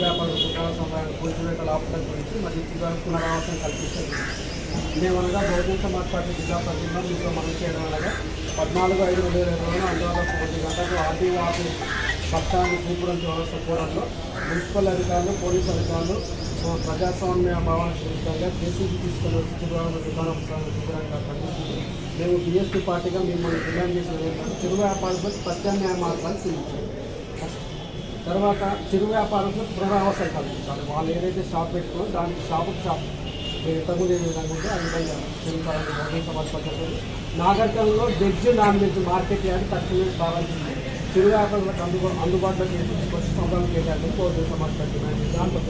వ్యాపారులు కుటుంబ సమయాన్ని కూల్చివేతల ఆపద గురించి మరియు తీవ్ర పునరావాసం కల్పించండి. ఇదేమనగా బహుజన సమాజ్ పార్టీ జిల్లా ప్రతినిధులు మీతో మనం చేయడం అనగా పద్నాలుగు ఐదు రెండు వేల ఇరవై అందువల్ల ఒకటి గంటలకు ఆర్టీఓ ఆఫీస్ పట్టాన్ని చూపడం చౌరస్తా కూడంలో మున్సిపల్ అధికారులు పోలీసు అధికారులు ప్రజాస్వామ్య భావన విరుద్ధంగా కేసీబీ తీసుకొని వచ్చి తిరువారూరు దుకాణం శుభ్రంగా పనిచేస్తుంది మేము బీఎస్పీ పార్టీగా మిమ్మల్ని డిమాండ్ చేసిన ఏంటంటే వ్యాపారులకు ప్రత్యామ్నాయ మార్గాలు చూపించాలి తర్వాత చిరు వ్యాపారస్తులకు పునరావాసాలు కల్పించాలి వాళ్ళు ఏదైతే షాప్ పెట్టుకున్నారో దానికి షాపుకి షాప్ మీరు ఇంతకుముందు ఏ విధంగా ఉంటే ఆ విధంగా చెందుతారని Bahujan Samaj నాగరికంలో veg non veg market yard తక్కువ ప్రారంభించి చిరు వ్యాపారులకు అందుబా అందుబాటులోకి సంబంధం కేటాయించడం బహుజన సమాజ్ పద్ధతి దాంట్లో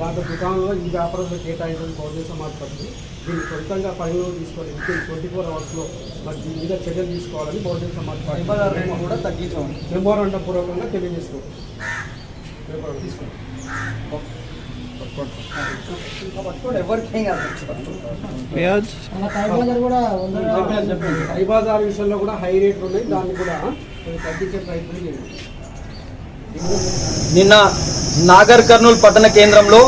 దాంట్లో దుకాణంలో ఈ వ్యాపారంలో కేటాయించడం బహుజన సమాజ్ పద్ధతి దీన్ని సొంతంగా పరిగణలో తీసుకొని విత్ ట్వంటీ ఫోర్ అవర్స్లో మరి దీని మీద చర్యలు తీసుకోవాలని బహుజన సమాజ్ పార్టీ కూడా తగ్గించాం మెమోరాండం పూర్వకంగా తెలియజేస్తూ. మెమోరాండం తీసుకోండి ఇంకా పట్టుకోండి ఎవరికి ఏం కాదు ప్యాజ్ హై బజార్ విషయంలో కూడా హై రేట్లు ఉన్నాయి. దాన్ని కూడా తగ్గించే ప్రయత్నం నిన్న నాగర్ కర్నూలు పట్టణ కేంద్రంలో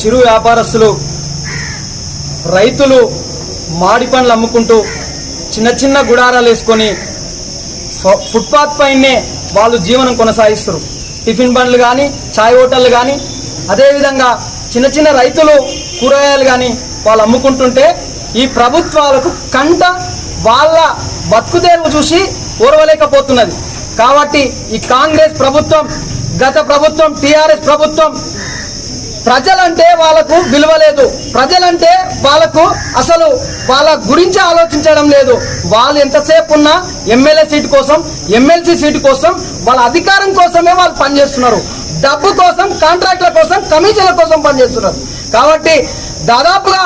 చిరు వ్యాపారస్తులు రైతులు మాడి పండ్లు అమ్ముకుంటూ చిన్న చిన్న గుడారాలు వేసుకొని ఫుట్పాత్ పైనే వాళ్ళు జీవనం కొనసాగిస్తారు టిఫిన్ బండ్లు కానీ చాయ్ హోటళ్ళు కానీ అదేవిధంగా చిన్న చిన్న రైతులు కూరగాయలు కానీ వాళ్ళు అమ్ముకుంటుంటే ఈ ప్రభుత్వాలకు కంట వాళ్ళ బతుకుదేరు చూసి ఓర్వలేకపోతున్నది. కాబట్టి ఈ కాంగ్రెస్ ప్రభుత్వం గత ప్రభుత్వం టీఆర్ఎస్ ప్రభుత్వం ప్రజలంటే వాళ్ళకు విలువ లేదు. ప్రజలంటే వాళ్ళకు అసలు వాళ్ళ గురించి ఆలోచించడం లేదు. వాళ్ళు ఎంతసేపు ఉన్నా ఎమ్మెల్యే సీటు కోసం ఎమ్మెల్సీ సీటు కోసం వాళ్ళ అధికారం కోసమే వాళ్ళు పనిచేస్తున్నారు. డబ్బు కోసం కాంట్రాక్ట్ల కోసం కమిషన్ల కోసం పనిచేస్తున్నారు. కాబట్టి దాదాపుగా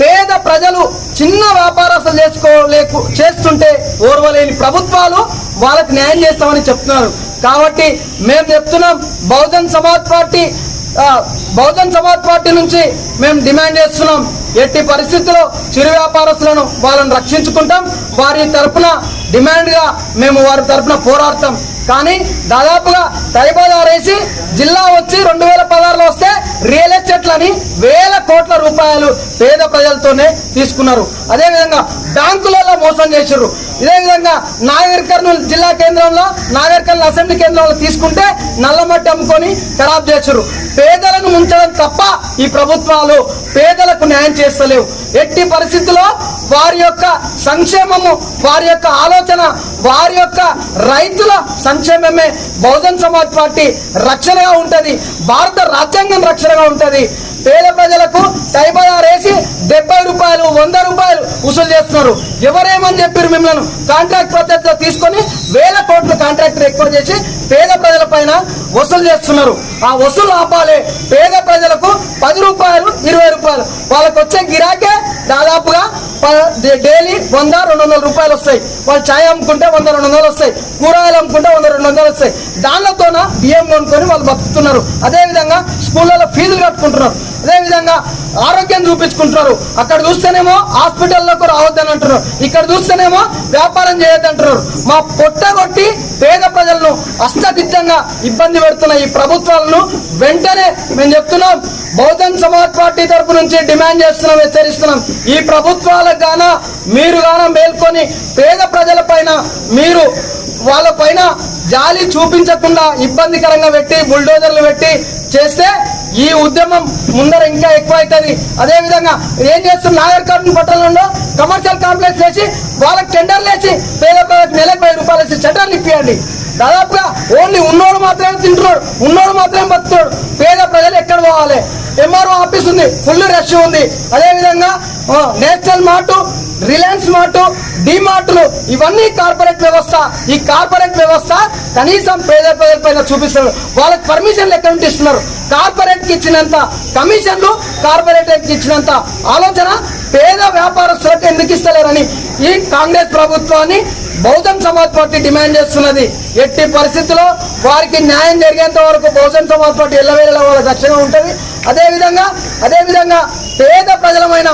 పేద ప్రజలు చిన్న వ్యాపారస్తులు చేసుకోలేకు చేస్తుంటే ఓర్వలేని ప్రభుత్వాలు వాళ్ళకి న్యాయం చేస్తామని చెప్తున్నారు. కాబట్టి మేము చెప్తున్నాం బహుజన్ సమాజ్ పార్టీ బహుజన్ సమాజ్ పార్టీ నుంచి మేము డిమాండ్ చేస్తున్నాం. ఎట్టి పరిస్థితుల్లో చిరు వ్యాపారస్తులను వాళ్ళని రక్షించుకుంటాం. వారి తరపున డిమాండ్గా మేము వారి తరపున పోరాడతాం. కానీ దాదాపుగా తైబాదార్ జిల్లా వచ్చి రెండు వేల పదహారులో వస్తే రియల్ ఎస్టేట్లని వేల కోట్ల రూపాయలు పేద ప్రజలతోనే తీసుకున్నారు. అదేవిధంగా బ్యాంకులలో మోసం చేసారు ఇదే విధంగా నాగర్ కర్నూలు జిల్లా కేంద్రంలో నాగర్ కర్నూలు అసెంబ్లీ కేంద్రంలో తీసుకుంటే నల్లమట్టి అమ్ముకొని ఖరాబ్ చేశారు పేదలను ముంచడం తప్ప ఈ ప్రభుత్వాలు పేదలకు న్యాయం చేస్తలేవు. ఎట్టి పరిస్థితుల్లో వారి యొక్క సంక్షేమము వారి యొక్క ఆలోచన వారి యొక్క రైతుల సంక్షేమమే బహుజన్ సమాజ్ పార్టీ రక్షణగా ఉంటుంది భారత రాజ్యాంగం రక్షణగా ఉంటుంది. పేద ప్రజలకు తైబదార్ వేసి డెబ్బై రూపాయలు వంద రూపాయలు వసూలు చేస్తున్నారు. ఎవరేమని చెప్పారు మిమ్మల్ని? కాంట్రాక్ట్ పద్ధతిలో తీసుకొని వేల కోట్లు కాంట్రాక్టర్ ఎక్కువ చేసి పేద ప్రజల పైన వసూలు చేస్తున్నారు. ఆ వసూలు ఆపాలి. పేద ప్రజలకు పది రూపాయలు ఇరవై రూపాయలు. వాళ్ళకి వచ్చే గిరాకే దాదాపుగా ప- డైలీ వంద రెండు వందల రూపాయలు వస్తాయి. వాళ్ళు ఛాయ్ అమ్ముకుంటే వంద రెండు వందలు వస్తాయి. కూరగాయలు అమ్ముకుంటే వంద రెండు వందలు వస్తాయి. దానితోన బియ్యం కొనుక్కొని వాళ్ళు బతుకుతున్నారు. అదేవిధంగా స్కూళ్ళలో ఫీజులు కట్టుకుంటున్నారు. అదేవిధంగా ఆరోగ్యం చూపించుకుంటున్నారు. అక్కడ చూస్తేనేమో హాస్పిటల్లోకి రావద్దని అంటున్నారు. ఇక్కడ చూస్తేనేమో వ్యాపారం చేయొద్దంటున్నారు. మా పొట్ట కొట్టి పేద ప్రజలను అష్టదిద్దంగా ఇబ్బంది పెడుతున్న ఈ ప్రభుత్వాలను వెంటనే మేము చెప్తున్నాం. బహుజన్ సమాజ్ పార్టీ తరపు నుంచి డిమాండ్ చేస్తున్నాం హెచ్చరిస్తున్నాం. ఈ ప్రభుత్వాలకు గాన మీరు గాన మేల్కొని పేద ప్రజల పైన మీరు వాళ్ళ పైన జాలి చూపించకుండా ఇబ్బందికరంగా పెట్టి బుల్డోజర్లు పెట్టి చేస్తే ఈ ఉద్యమం ముందర ఇంకా ఎక్కువ అవుతుంది. అదేవిధంగా ఏం చేస్తున్న నాగర్ కర్నూలు పట్టణంలో కమర్షియల్ కాంప్లెక్స్ వేసి వాళ్ళకి టెండర్లు వేసి పేద ప్రజలకు నెలకు వెయ్యి రూపాయలు వేసి టెండర్లు ఇప్పియండి. దాదాపుగా ఓన్లీ ఉన్నోడు మాత్రమే తింటున్నాడు ఉన్నోడు మాత్రమే బతున్నాడు పేద ప్రజలు ఎక్కడ పోవాలి? ఎంఆర్ఓ ఆఫీస్ ఉంది ఫుల్ రష్ ఉంది. అదేవిధంగా విధంగా నేషనల్ మార్టు రిలయన్స్ మార్టు మార్టులు ఇవన్నీ కార్పొరేట్ వ్యవస్థ. ఈ కార్పొరేట్ వ్యవస్థ కనీసం పేద ప్రజలపైన చూపిస్తున్నారు. వాళ్ళకి పర్మిషన్లు ఎక్కడ నుండి ఇస్తున్నారు. కార్పొరేట్కి ఇచ్చినంత కమిషన్లు కార్పొరేటర్కి ఇచ్చినంత ఆలోచన పేద వ్యాపారస్తులకు ఎందుకు ఇస్తలేరని ఈ కాంగ్రెస్ ప్రభుత్వాన్ని బహుజన్ సమాజ్ పార్టీ డిమాండ్ చేస్తున్నది. ఎట్టి పరిస్థితుల్లో వారికి న్యాయం జరిగేంత వరకు బహుజన్ సమాజ్ పార్టీ ఎల్లవేళలా వాళ్ళ రక్షణ ఉంటుంది. అదేవిధంగా అదేవిధంగా పేద ప్రజలమైన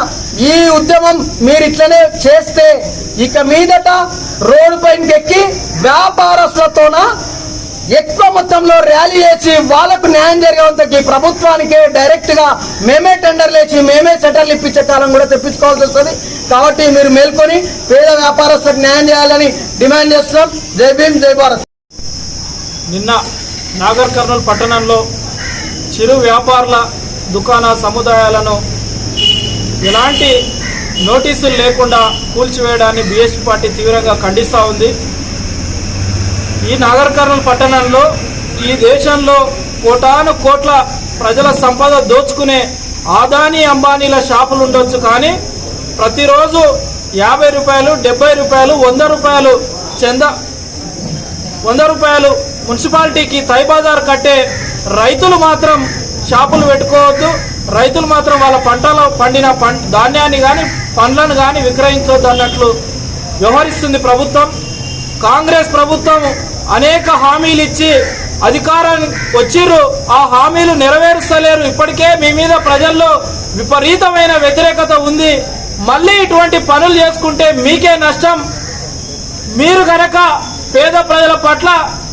ఈ ఉద్యమం మీరు ఇట్లనే చేస్తే ఇక మీదట రోడ్డు పైనకి ఎక్కి వ్యాపారస్తులతోన ఎక్కువ మొత్తంలో ర్యాలీ చేసి వాళ్ళకు న్యాయం జరిగేంతకి ప్రభుత్వానికే డైరెక్ట్గా మేమే టెండర్లు వేసి మేమే సెటర్లు ఇప్పించే కాలం కూడా తెప్పించుకోవాల్సి వస్తుంది. కాబట్టి మీరు మేల్కొని పేద వ్యాపారస్తులకు న్యాయం చేయాలని డిమాండ్ చేస్తున్నాం. జై భీమ్ జై భారత్. నిన్న నాగర్ కర్నూలు పట్టణంలో చిరు వ్యాపారుల దుకాణ సముదాయాలను ఎలాంటి నోటీసులు లేకుండా కూల్చివేయడాన్ని బీఎస్పీ పార్టీ తీవ్రంగా ఖండిస్తూ ఉంది. ఈ నాగర్ కర్నూలు పట్టణంలో ఈ దేశంలో కోటాను కోట్ల ప్రజల సంపద దోచుకునే ఆదాని అంబానీల షాపులు ఉండొచ్చు కానీ ప్రతిరోజు యాభై రూపాయలు డెబ్బై రూపాయలు వంద రూపాయలు చంద వంద రూపాయలు మున్సిపాలిటీకి తైబాజార్ కట్టే రైతులు మాత్రం షాపులు పెట్టుకోవద్దు. రైతులు మాత్రం వాళ్ళ పంటలో పండిన ధాన్యాన్ని కానీ పండ్లను కానీ విక్రయించవద్దు అన్నట్లు వ్యవహరిస్తుంది ప్రభుత్వం. కాంగ్రెస్ ప్రభుత్వం అనేక హామీలు ఇచ్చి అధికారం వచ్చిర్రు. ఆ హామీలు నెరవేరుస్తలేరు. ఇప్పటికే మీ మీద ప్రజల్లో విపరీతమైన వ్యతిరేకత ఉంది. మళ్ళీ ఇటువంటి పనులు చేసుకుంటే మీకే నష్టం. మీరు గనక పేద ప్రజల పట్ల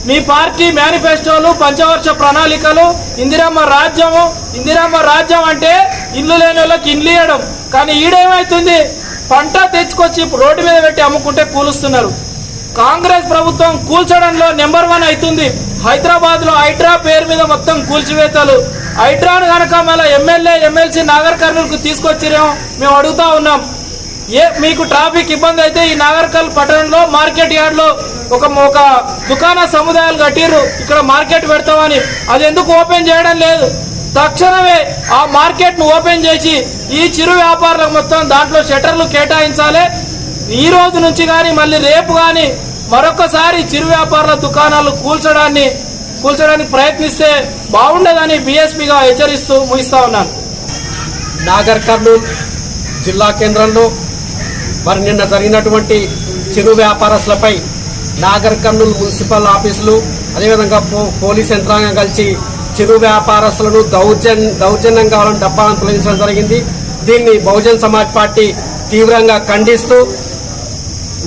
మీ పార్టీ మేనిఫెస్టోలు పంచవర్ష ప్రణాళికలు ఇందిరమ్మ రాజ్యము ఇందిరమ్మ రాజ్యం అంటే ఇల్లు లేని వాళ్ళకి ఇల్లు ఇవ్వడం కానీ ఈడేమవుతుంది పంట తెచ్చుకొచ్చి రోడ్డు మీద పెట్టి అమ్ముకుంటే కూలుస్తున్నారు. కాంగ్రెస్ ప్రభుత్వం కూల్చడంలో నెంబర్ వన్ అవుతుంది. హైదరాబాద్లో హైడ్రా పేరు మీద మొత్తం కూల్చివేతలు. హైడ్రాను కనుక మళ్ళీ ఎమ్మెల్యే ఎమ్మెల్సీ నాగర్ కర్నూలుకు తీసుకొచ్చిరేమో మేము అడుగుతా ఉన్నాం. ఏ మీకు ట్రాఫిక్ ఇబ్బంది అయితే ఈ నాగర్కల్ పట్టణంలో మార్కెట్ యార్డ్లో ఒక ఒక దుకాణ సముదాయాలు కట్టిర్రు. ఇక్కడ మార్కెట్ పెడతామని. అది ఎందుకు ఓపెన్ చేయడం లేదు? తక్షణమే ఆ మార్కెట్ను ఓపెన్ చేసి ఈ చిరు వ్యాపారులకు మొత్తం దాంట్లో షట్టర్లు కేటాయించాలి. ఈ రోజు నుంచి కానీ మళ్ళీ రేపు కానీ మరొకసారి చిరు వ్యాపారుల దుకాణాలు కూల్చడాన్ని కూల్చడానికి ప్రయత్నిస్తే బాగుండదని బీఎస్పీగా హెచ్చరిస్తూ ముగిస్తా ఉన్నాను. నాగర్ కర్నూల్ జిల్లా కేంద్రంలో మరి నిన్న జరిగినటువంటి చిరు వ్యాపారస్తులపై నాగర్ కర్నూల్ మున్సిపల్ ఆఫీసులు అదేవిధంగా పో- పోలీస్ యంత్రాంగం కలిసి చిరు వ్యాపారస్తులను దౌర్జన్ దౌర్జన్యం కావాలని డబ్బాలను తొలగించడం జరిగింది. దీన్ని బహుజన్ సమాజ్ పార్టీ తీవ్రంగా ఖండిస్తూ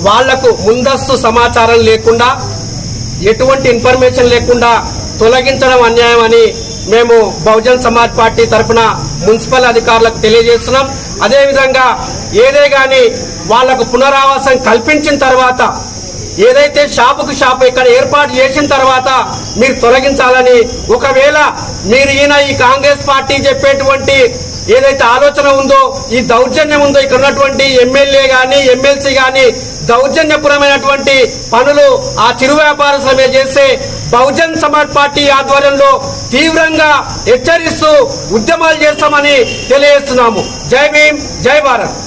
వాళ్ళకు ముందస్తు సమాచారం లేకుండా ఎటువంటి ఇన్ఫర్మేషన్ లేకుండా తొలగించడం అన్యాయం అని మేము బహుజన్ సమాజ్ పార్టీ తరఫున మున్సిపల్ అధికారులకు తెలియజేస్తున్నాం. అదేవిధంగా ఏదే గాని వాళ్ళకు పునరావాసం కల్పించిన తర్వాత ఏదైతే షాపుకు షాపు ఇక్కడ ఏర్పాటు చేసిన తర్వాత మీరు తొలగించాలని ఒకవేళ మీరు ఈయన ఈ కాంగ్రెస్ పార్టీ చెప్పేటువంటి ఏదైతే ఆలోచన ఉందో ఈ దౌర్జన్యం ఉందో ఇక్కడ ఉన్నటువంటి ఎమ్మెల్యే గాని ఎమ్మెల్సీ గాని దౌర్జన్యపురమైనటువంటి పనులు ఆ చిరు వ్యాపారస్తుల మీద చేస్తే బహుజన్ సమాజ్ పార్టీ ఆధ్వర్యంలో తీవ్రంగా హెచ్చరిస్తూ ఉద్యమాలు చేస్తామని తెలియజేస్తున్నాము. జై భీమ్ జై భారత్.